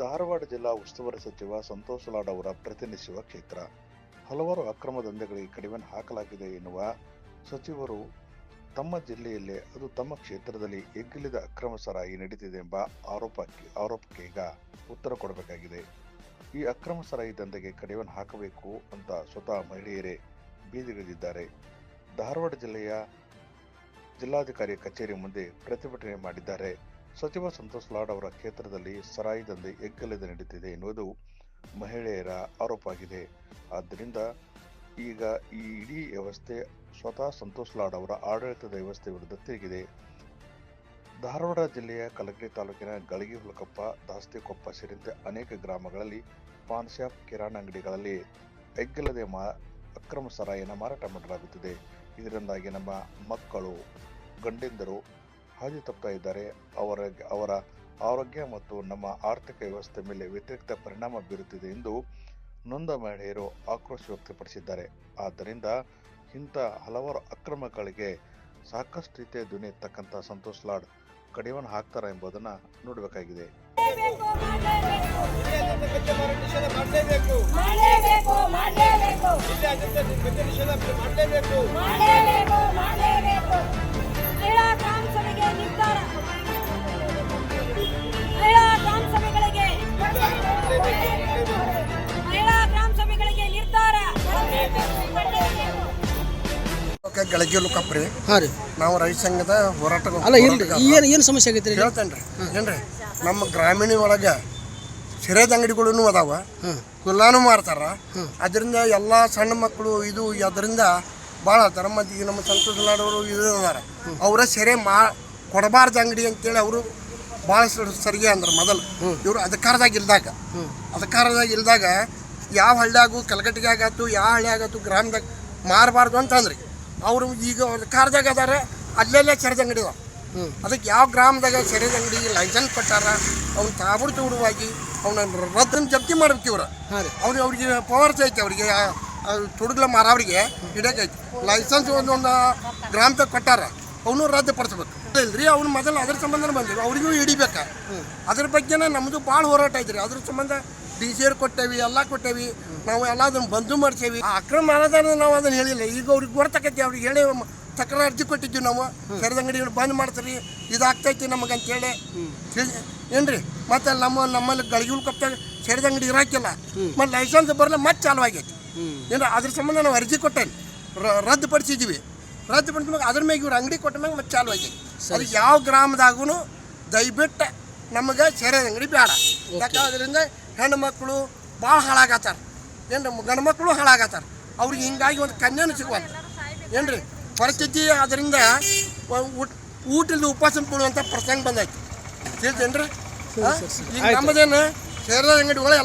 ಜಿಲ್ಲಾ ಉಸ್ತುವಾರಿ ಸಚಿವ ಸಂತೋಷ್ ಲಾಡ್ ಅವರ ಪ್ರತಿನಿಧಿಸುವ ಕ್ಷೇತ್ರ. ಹಲವಾರು ಅಕ್ರಮ ದಂಧೆಗಳಿಗೆ ಕಡಿವಾಣ ಹಾಕಲಾಗಿದೆ ಎನ್ನುವ ಸಚಿವರು, ತಮ್ಮ ಜಿಲ್ಲೆಯಲ್ಲೇ ಅದು ತಮ್ಮ ಕ್ಷೇತ್ರದಲ್ಲಿ ಎಗ್ಗಿಲಿದ ಅಕ್ರಮ ಸರಾಯಿ ನಡೀತಿದೆ ಎಂಬ ಆರೋಪಕ್ಕೆ ಆರೋಪಕ್ಕೆ ಈಗ ಉತ್ತರ ಕೊಡಬೇಕಾಗಿದೆ. ಈ ಅಕ್ರಮ ಸರಾಯಿ ದಂಧೆಗೆ ಕಡಿವಾಣ ಹಾಕಬೇಕು ಅಂತ ಸ್ವತಃ ಮಹಿಳೆಯರೇ ಬೀದಿಗಿಳಿದಿದ್ದಾರೆ. ಧಾರವಾಡ ಜಿಲ್ಲೆಯ ಜಿಲ್ಲಾಧಿಕಾರಿ ಕಚೇರಿ ಮುಂದೆ ಪ್ರತಿಭಟನೆ ಮಾಡಿದ್ದಾರೆ. ಸಚಿವ ಸಂತೋಷ್ ಲಾಡ್ ಅವರ ಕ್ಷೇತ್ರದಲ್ಲಿ ಸರಾಯಿ ದಂಧೆ ನಡೆಯುತ್ತಿದೆ ನಡೀತಿದೆ ಎನ್ನುವುದು ಮಹಿಳೆಯರ ಆರೋಪ ಆಗಿದೆ. ಆದ್ದರಿಂದ ಈಗ ಈ ಇಡೀ ವ್ಯವಸ್ಥೆ ಸ್ವತಃ ಸಂತೋಷ್ ಲಾಡ್ ಅವರ ಆಡಳಿತದ ವ್ಯವಸ್ಥೆ ವಿರುದ್ಧ ತಿರುಗಿದೆ. ಧಾರವಾಡ ಜಿಲ್ಲೆಯ ಕಲಗಿರಿ ತಾಲೂಕಿನ ಗಳಗಿ ಹುಲಕಪ್ಪ, ದಾಸ್ತಿಕೊಪ್ಪ ಸೇರಿದಂತೆ ಅನೇಕ ಗ್ರಾಮಗಳಲ್ಲಿ ಪಾನ್ ಶಾಪ್ ಕಿರಾಣ ಅಂಗಡಿಗಳಲ್ಲಿ ಎಗ್ಗಲ್ಲದೆ ಮಾ, ಅಕ್ರಮ ಸರಾಯಿನ ಮಾರಾಟ ಮಾಡಲಾಗುತ್ತಿದೆ. ಇದರಿಂದಾಗಿ ನಮ್ಮ ಮಕ್ಕಳು, ಗಂಡೆಂದರು ಹಾದಿ ತಪ್ಪುತ್ತಾ ಇದ್ದಾರೆ ಅವರ ಅವರ ಆರೋಗ್ಯ ಮತ್ತು ನಮ್ಮ ಆರ್ಥಿಕ ವ್ಯವಸ್ಥೆ ಮೇಲೆ ವ್ಯತಿರಿಕ್ತ ಪರಿಣಾಮ ಬೀರುತ್ತಿದೆ ಎಂದು ನೊಂದ ಮಹಿಳೆಯರು ಆಕ್ರೋಶ ವ್ಯಕ್ತಪಡಿಸಿದ್ದಾರೆ. ಆದ್ದರಿಂದ ಇಂಥ ಹಲವಾರು ಅಕ್ರಮಗಳಿಗೆ ಸಾಕಷ್ಟು ರೀತಿಯ ಧ್ವನಿ ಎತ್ತಕ್ಕಂಥ ಸಂತೋಷ್ ಲಾಡ್ ಕಡಿವಾಣ ಹಾಕ್ತಾರ ಎಂಬುದನ್ನು ನೋಡಬೇಕಾಗಿದೆ. ಮಾಡಲೇಬೇಕು. ಓಕೆ ಗಳಗಿ ಲುಕಪ್ರಿ ಹಾಂ ರೀ. ನಾವು ರೈತ ಸಂಘದ ಹೋರಾಟ ಅಲ್ಲ ಇಲ್ರಿ ಏನು ಏನು ಸಮಸ್ಯೆ ಆಗೈತೆ ರೀ ಹೇಳ್ತೇನೆ ರೀ ಏನ್ರಿ ನಮ್ಮ ಗ್ರಾಮೀಣ ಒಳಗೆ ಸಿರೇದ ಅಂಗಡಿಗಳೂ ಅದಾವ. ಕುಲ್ಲಾನು ಮಾರ್ತಾರ. ಅದರಿಂದ ಎಲ್ಲ ಸಣ್ಣ ಮಕ್ಕಳು ಇದು ಅದರಿಂದ ಭಾಳ ಆತಾರ. ಮತ್ತು ಈಗ ನಮ್ಮ ಸಂತೋಷ ಲಾಡವರು ಇದು ಅದಾರ. ಅವರ ಸೆರೆ ಮಾ ಕೊಡಬಾರ್ದು ಅಂಗಡಿ ಅಂತೇಳಿ ಅವರು ಭಾಳ ಸರಿಗೆ ಅಂದ್ರೆ ಮೊದಲು. ಇವರು ಅಧಿಕಾರದಾಗ ಇಲ್ದಾಗ. ಅಧಿಕಾರದಾಗ ಇಲ್ದಾಗ ಯಾವ ಹಳ್ಳಿಯಾಗೂ ಕಲಗಟ್ಟಿಗೆ ಆಗತ್ತು ಯಾವ ಹಳ್ಳಿ ಆಗತ್ತು ಗ್ರಾಮದಾಗ ಮಾರಬಾರ್ದು ಅಂತಂದ್ರಿ. ಅವರು ಈಗ ಕಾರ್ದಾಗ ಅದಾರ ಅಲ್ಲೆಲ್ಲೇ ಸೆರೆದ ಅಂಗಡಿ ಅದಾವ. ಅದಕ್ಕೆ ಯಾವ ಗ್ರಾಮದಾಗ ಸೆರೆದ ಅಂಗಡಿ ಲೈಸೆನ್ಸ್ ಕೊಟ್ಟಾರ ಅವ್ನು ತಾಬುಡ್ ತೂಡುವಾಗಿ ಅವನ ರದ್ದನ್ನು ಜಪ್ತಿ ಮಾಡ್ಬೇಕು ಇವ್ರು ಹಾಂ ರೀ. ಅವ್ರಿಗೆ ಅವ್ರಿಗೆ ಪವರ್ಸ್ ಐತೆ ಅವರಿಗೆ ತುಡುಗ್ಲ ಮಾರವ್ರಿಗೆ ಹಿಡಿಯೋಕೈತಿ ಲೈಸೆನ್ಸ್ ಒಂದೊಂದು ಗ್ರಾಮದಾಗ ಕೊಟ್ಟಾರ. ಅವನು ರದ್ದುಪಡಿಸ್ಬೇಕು ಇಲ್ರಿ, ಅವ್ನು ಮೊದಲು ಅದ್ರ ಸಂಬಂಧ ಬಂದಿವಿ ಅವ್ರಿಗೂ ಹಿಡಿಬೇಕ. ಅದ್ರ ಬಗ್ಗೆನೇ ನಮ್ಮದು ಭಾಳ ಹೋರಾಟ ಐತ್ರಿ. ಅದ್ರ ಸಂಬಂಧ ಡಿ ಸಿ ಆರ್ ಕೊಟ್ಟೇವಿ, ಎಲ್ಲ ಕೊಟ್ಟೇವಿ. ನಾವು ಎಲ್ಲ ಅದನ್ನು ಬಂದು ಮಾಡ್ಸೇವಿ. ಆ ಅಕ್ರಮ ಮಾರಾಟ ನಾವು ಅದನ್ನು ಹೇಳಿಲ್ಲ. ಈಗ ಅವ್ರಿಗೆ ಗೊತ್ತಾಕೈತಿ, ಅವ್ರಿಗೆ ಹೇಳಿ ತಕ್ರ ಅರ್ಜಿ ಕೊಟ್ಟಿದ್ವಿ ನಾವು. ಅಂಗಡಿಗಳು ಬಂದ್ ಮಾಡ್ತೀರಿ ಇದಾಗ್ತೈತಿ ನಮಗೆ ಅಂತೇಳಿ ತಿಳ್- ಏನ್ರಿ? ಮತ್ತೆ ನಮ್ಮ, ನಮ್ಮಲ್ಲಿ ಗಳಿಗುಲ್ ಕೊಟ್ಟಾಗ ಸೇರಿದ ಅಂಗಡಿ ಇರಾಕಿಲ್ಲ. ಮತ್ತೆ ಲೈಸೆನ್ಸ್ ಬರಲ್ಲ ಮತ್ತೆ ಚಾಲು ಆಗೈತಿ ಏನ್ರ ಅದ್ರ ಸಂಬಂಧ ನಾವು ಅರ್ಜಿ ಕೊಟ್ಟೇನೆ. ರದ್ದುಪಡಿಸಿದ್ವಿ ಮ್ಯಾಗ ಅದ್ರ ಮ್ಯಾಗ ಇವ್ರು ಅಂಗಡಿ ಕೊಟ್ಟ ಮ್ಯಾಗ ಮತ್ತೆ ಚಾಲು ಆಗೈತಿ ಅದು ಯಾವ ಗ್ರಾಮದಾಗೂ ದಯವಿಟ್ಟು ನಮಗೆ ಸೇರಿದ ಅಂಗಡಿ ಬೇಡ ಯಾಕಂದ್ರಿಂದ ಅದರಿಂದ ಹೆಣ್ಣು ಮಕ್ಕಳು ಭಾಳ ಹಾಳಾಗತ್ತಾರ. ಏನು ಗಂಡು ಮಕ್ಕಳು ಹಾಳಾಗತ್ತಾರ. ಅವ್ರಿಗೆ ಹಿಂಗಾಗಿ ಒಂದು ಕನ್ಯಾನು ಏನು ರೀ ಪರಿಸ್ಥಿತಿ ಅದರಿಂದ ಊಟ ಊಟದ ಉಪವಾಸ ಕೊಡುವಂಥ ಪ್ರಸಂಗ ಬಂದೈತಿ. ರೀ ಈಗ ನಮ್ಮದೇನು ಸೇರಿದ ಅಂಗಡಿಗಳು